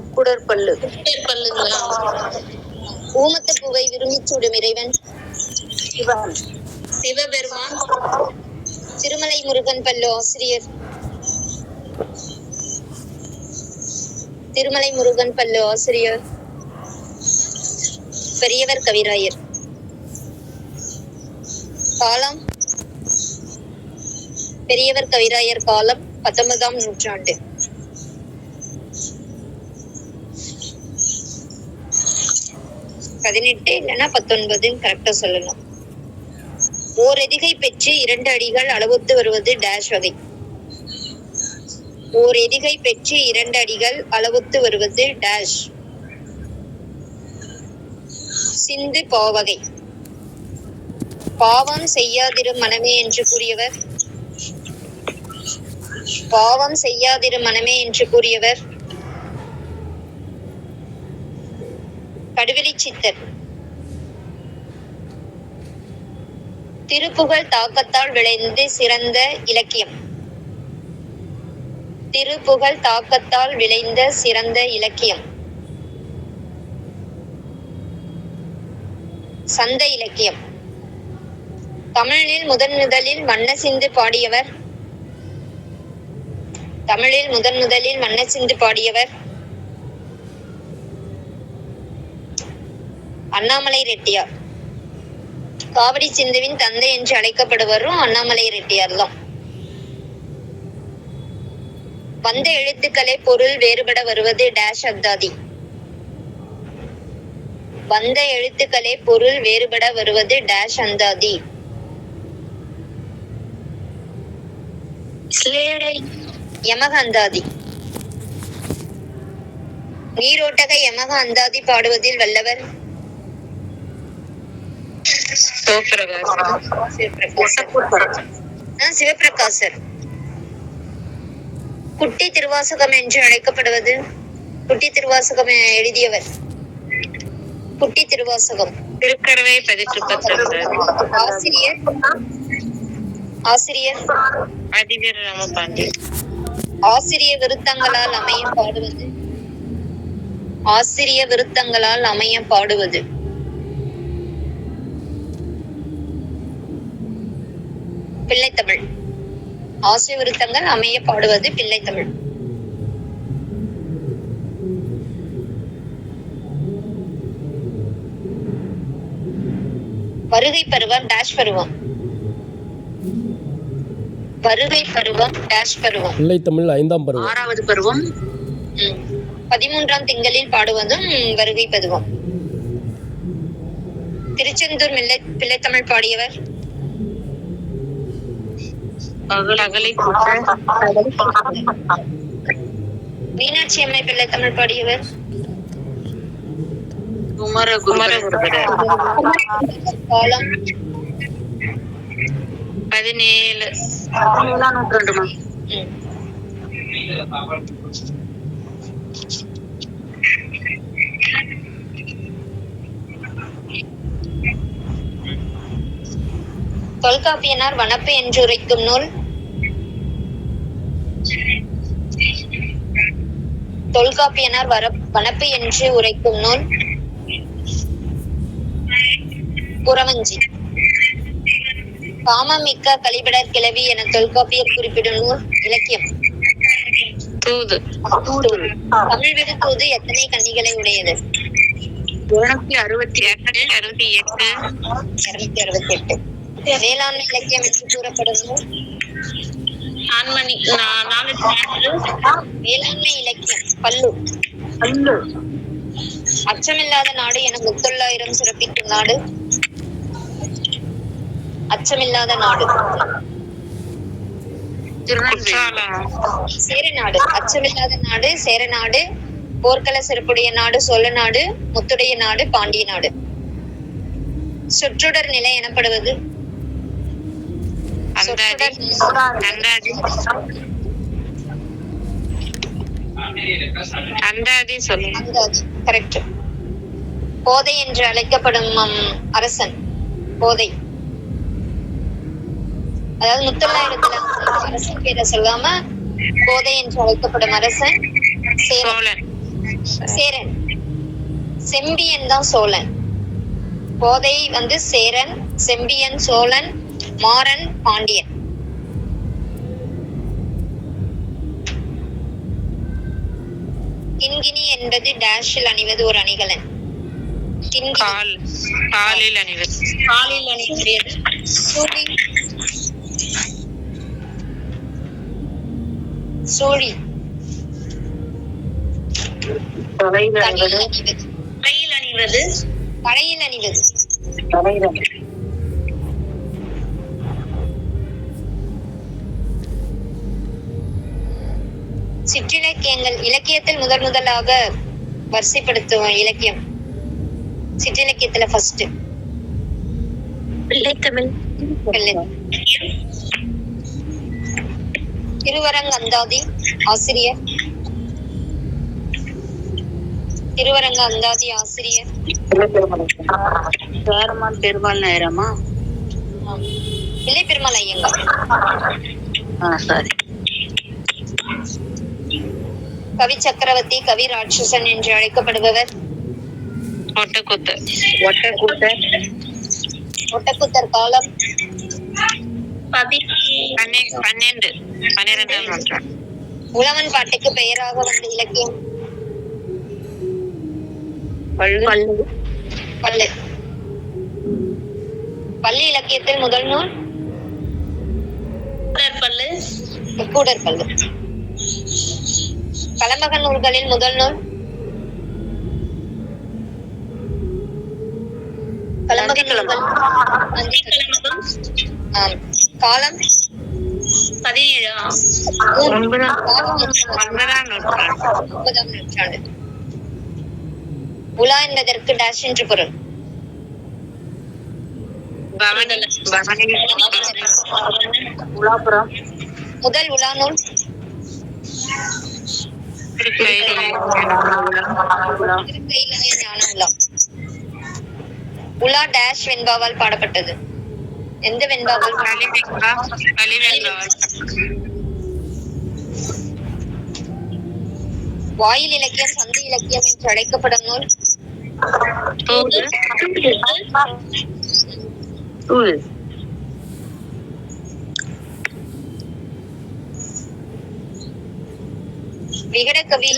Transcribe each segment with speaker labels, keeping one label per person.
Speaker 1: முக்குடர் பல்லு
Speaker 2: பேர் பல்லுங்களா
Speaker 3: ஊமத்து பூவை விரும்பிச் சூடும் இறைவன்.
Speaker 1: சிவன்.
Speaker 2: சிவபெருமான்.
Speaker 3: திருமலை முருகன் பல்லு ஆசிரியர். திருமலை முருகன் பல்லு ஆசிரியர். பெரியவர் கவிராயர். காலம்? பெரியவர் கவிராயர் காலம் பத்தொன்பதாம் நூற்றாண்டு. பதினெட்டு இல்லைன்னா பத்தொன்பதுன்னு கரெக்டா சொல்லணும். ஓர் எதிகை பெற்று இரண்டு அடிகள் அளவுத்து வருவது டேஷ் வகை. ஓர் எதிகை பெற்று இரண்டு அடிகள் அளவுத்து வருவது டேஷ் சிந்து பாவகை பாவம் செய்யாதிரு மனமே என்று கூறியவர். பாவம் செய்யாதிரு மனமே என்று கூறியவர். கடுவெளி சித்தர் திருப்புகழ் தாக்கத்தால் விளைந்து சிறந்த இலக்கியம். திருப்புகழ் தாக்கத்தால் விளைந்த சிறந்த இலக்கியம். சந்த இலக்கியம். தமிழில் முதன் முதலில் மன்னசிந்து பாடியவர். தமிழில் முதன் முதலில் மன்னசிந்து பாடியவர். அண்ணாமலை ரெட்டியார். காவடி சிந்துவின் தந்தை என்று அழைக்கப்படுவரும் அண்ணாமலை ரெட்டியார் தான். வந்த எழுத்துக்களே பொருள் வேறுபட வருவது டேஷ் அத்தாதி வந்த எழுத்துக்களே பொருள் வேறுபட வருவது டேஷ் அந்தாதி யமக அந்தாதி நீரோட்டக யமக அந்தாதி பாடுவதில் வல்லவர் சிவபிரகாசர். குட்டி திருவாசகம் என்று அழைக்கப்படுவது குட்டி திருவாசகம் எழுதியவர். குட்டி திருவாசகம்.
Speaker 2: திருக்கரவை
Speaker 3: ஆசிரியர். ஆசிரியர்.
Speaker 2: அதிவீர ராமபாண்டி.
Speaker 3: ஆசிரிய விருத்தங்களால் அமைய பாடுவது. ஆசிரிய விருத்தங்களால் அமைய பாடுவது. பிள்ளைத்தமிழ் ஆசிரிய விருத்தங்கள் அமைய பாடுவது பிள்ளைத்தமிழ் வருகை பருவம் டேஷ் பருவம். வருகை பருவம் டேஷ் பருவம்.
Speaker 4: பிள்ளைத்தமிழ் ஐந்தாம் பருவம்.
Speaker 1: ஆறாவது பருவம்.
Speaker 3: பதிமூன்றாம் திங்களில் பாடுவதும் வருகை பருவம். திருச்செந்தூர் மில்லை பிள்ளைத்தமிழ் பாடியவர்
Speaker 2: அகலை
Speaker 3: மீனாட்சி அம்மை பிள்ளைத்தமிழ் பாடியவர்.
Speaker 1: குமர
Speaker 3: காலம்
Speaker 2: பதினேழு.
Speaker 1: பதினேழாம் நூற்றாண்டுமா.
Speaker 3: தொல்காப்பியனார் வனப்பு என்று உரைக்கும் நூல். தொல்காப்பியனார் வர வனப்பு என்று உரைக்கும் நூல் புறவஞ்சி காமமிக்க கலிபடர் கிளவி என தொல்காப்பியர் குறிப்பிடும் நூல் இலக்கியம்.
Speaker 2: தூது.
Speaker 3: தமிழ் விடு தூது எத்தனை கன்னிகளை உடையது?
Speaker 1: இருநூத்தி அறுபத்தி
Speaker 2: இருநூத்தி அறுபத்தி எட்டு.
Speaker 3: இருநூத்தி அறுபத்தி எட்டு. வேளாண்மை இலக்கியம் என்று கூறப்படும் நூல்
Speaker 2: நான்மணி நாலு
Speaker 3: வேளாண்மை இலக்கியம் பல்லு.
Speaker 1: பல்லு.
Speaker 3: அச்சமில்லாத நாடு என முத்தொள்ளாயிரம் சிறப்பிக்கும் நாடு. அச்சமில்லாத நாடு. சேரநாடு அச்சமில்லாத நாடு சேரநாடு போர்க்கள சிறப்புடைய நாடு சோழ நாடு முத்துடைய நாடு பாண்டிய நாடு. சொற்றொடர் நிலை எனப்படுவது
Speaker 2: அந்தாதி அந்தாதி அந்தாதி சொல்லுங்க.
Speaker 3: கரெக்ட் போதை என்று அழைக்கப்படும் அரசன். போதை. அதாவது முத்தொள்ளாயிரத்துல அரசன் பேரை சொல்லாம போதை என்று அழைக்கப்படும் அரசன் சேரன். சேரன். செம்பியன் தான் சோழன். கோதை வந்து சேரன் செம்பியன் சோழன் மாறன் பாண்டியன். கிண்கிணி என்பது டேஷில் அணிவது ஒரு அணிகலன்.
Speaker 2: கால் காலில் அணிவது.
Speaker 3: காலில் அணிவது சூழி. சூழி.
Speaker 1: தலையில்
Speaker 3: தலையில்
Speaker 1: அணிவது.
Speaker 2: கையில் அணிவது.
Speaker 3: தலையில் அணிவது.
Speaker 1: தலையில் அணிவது.
Speaker 3: சிற்றிலக்கியங்கள் இலக்கியத்தில் முதல் முதலாக வரிசைப்படுத்துவோம் இலக்கியம். சிற்றிலக்கியத்துல ஃபர்ஸ்ட்
Speaker 2: பிள்ளைத்தமிழ்
Speaker 3: திருவரங்க அந்தாதி ஆசிரியர். திருவரங்க அந்தாதி ஆசிரியர்.
Speaker 1: இல்லை பெருமாள் நேரமா
Speaker 3: இல்லை பெருமாள் ஐயங்கார்.
Speaker 1: ஆ சரி.
Speaker 3: கவி சக்கரவர்த்தி கவி ராட்சசன் என்று அழைக்கப்படுபவர். ஒட்டக்குத்தர் காலம்.
Speaker 2: பன்னெ- பன்னெண்டு. பன்னிரெண்டாம் நூற்றாண்டு.
Speaker 3: உழவன் பாட்டுக்கு பெயராக வந்த இலக்கியம்.
Speaker 1: பள்ளு.
Speaker 3: பள்ளு. பள்ளி. இலக்கியத்தில் முதல் நூல்?
Speaker 2: பல்லு
Speaker 3: முக்கூடர் பள்ளு கலம்பக நூல்களில் முதல் நூல். காலம்?
Speaker 2: பதினேழா. ஒன்பதாம் நூற்றாண்டு.
Speaker 3: உலா என்பதற்கு டேஷ் என்று பொருள். முதல் உலா நூல்? உலா டேஷ் வெண்பாவால் பாடப்பட்டது. எந்த வெண்பாவால் வாயில் இலக்கியம் சந்தி இலக்கியம் என்று அழைக்கப்படும் நூல்?
Speaker 1: தூள்
Speaker 3: விகடகவி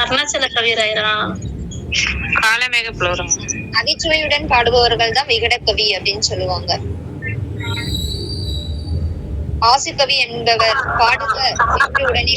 Speaker 2: அருணாச்சல கவிராயரா காலமேக புலோரம்
Speaker 3: நகைச்சுவையுடன் பாடுபவர்கள் தான் விகடகவி அப்படின்னு சொல்லுவாங்க. ஆசுகவி என்பவர் பாடுக உடனே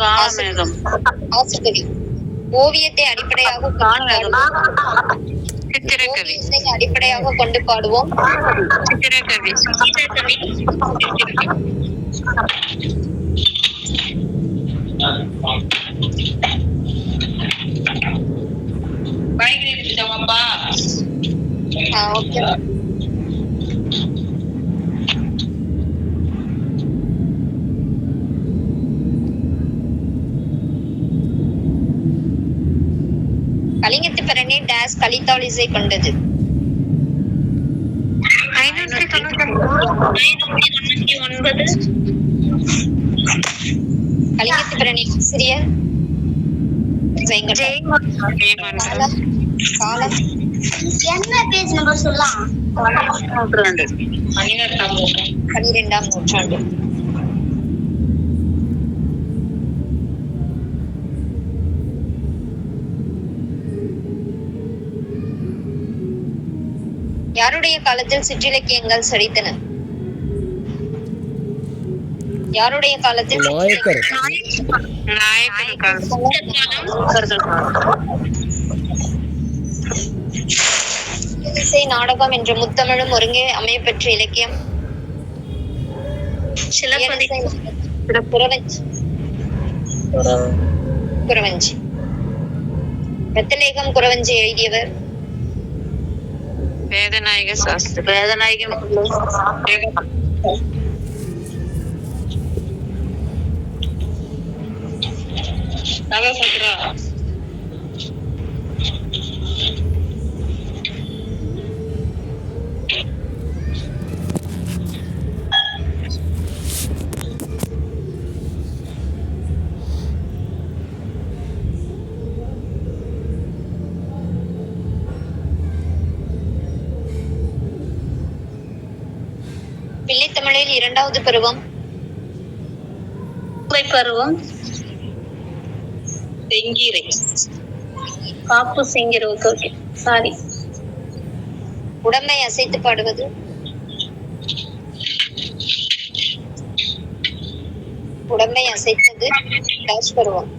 Speaker 1: காலமேகம்.
Speaker 3: ஆசுகவி ஓவியத்தை அடிப்படையாக.
Speaker 2: சித்திரக்கவி.
Speaker 3: அடிப்படையாக கொண்டு பாடுவோம்.
Speaker 2: சித்திரக்கவி. சித்திரக்கவி.
Speaker 3: ஓகே. கலிங்கத்து பிறனே டேஸ் கலித்தாலிசை கொண்டது.
Speaker 2: ஐநூற்றி தொண்ணூத்தி ஒன்பது.
Speaker 3: கலிங்கத்து பிறனே ஆசிரியர் காலம்
Speaker 4: என்ன பேஜ் நம்பர் சொல்லலாம்?
Speaker 1: நூற்றாண்டு.
Speaker 2: பன்னிரெண்டாம் நூற்றாண்டு.
Speaker 3: யாருடைய காலத்தில் சிற்றிலக்கியங்கள் செழித்தன யாருடைய காலத்தில்
Speaker 5: நாயக்கர்.
Speaker 3: இசை நாடகம் என்ற முத்தமிழும் ஒருங்கே அமையப்பெற்ற இலக்கியம். குறவஞ்சி. ரத்தலேகம் குறவஞ்சி எழுதியவர்.
Speaker 2: வேதநாயக சாஸ்திரி
Speaker 1: வேதநாயகம்
Speaker 2: நவசந்திரா
Speaker 3: இரண்டாவது பருவம்.
Speaker 1: பருவம்.
Speaker 2: செங்கீரை
Speaker 1: காப்பு செங்கீரை ஓகே ஓகே சாரி
Speaker 3: உடம்பை அசைத்து பாடுவது. உடம்பை அசைத்தது. பருவம்.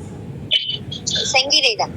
Speaker 3: செங்கீரை தான்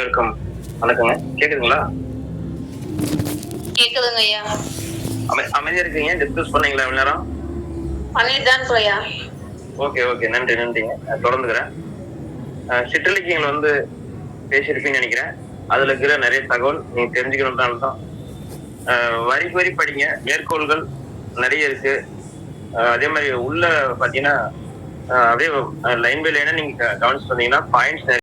Speaker 5: அனைவருக்கும் வணக்கங்க. கேக்குதுங்களா?
Speaker 2: கேக்குதுங்க ஐயா
Speaker 5: அமை அமைதியா இருக்கீங்க? டிஸ்கஸ் பண்ணீங்களா இவ்வளவு நேரம்?
Speaker 2: பண்ணிட்டு தான் ஐயா
Speaker 5: ஓகே ஓகே. நன்றி நன்றிங்க. நான் தொடர்ந்துக்கிறேன். சிற்றிலக்கியங்கள் வந்து பேசியிருப்பீங்கன்னு நினைக்கிறேன். அதுல இருக்கிற நிறைய தகவல் நீங்க தெரிஞ்சுக்கணும்னால தான் வரி வரி படிங்க. மேற்கோள்கள் நிறைய இருக்கு. அதே மாதிரி உள்ள பாத்தீங்கன்னா அப்படியே லைன் பை லைனா நீங்க கவனிச்சு சொன்னீங்கன்னா பாயிண்ட்ஸ் நிறைய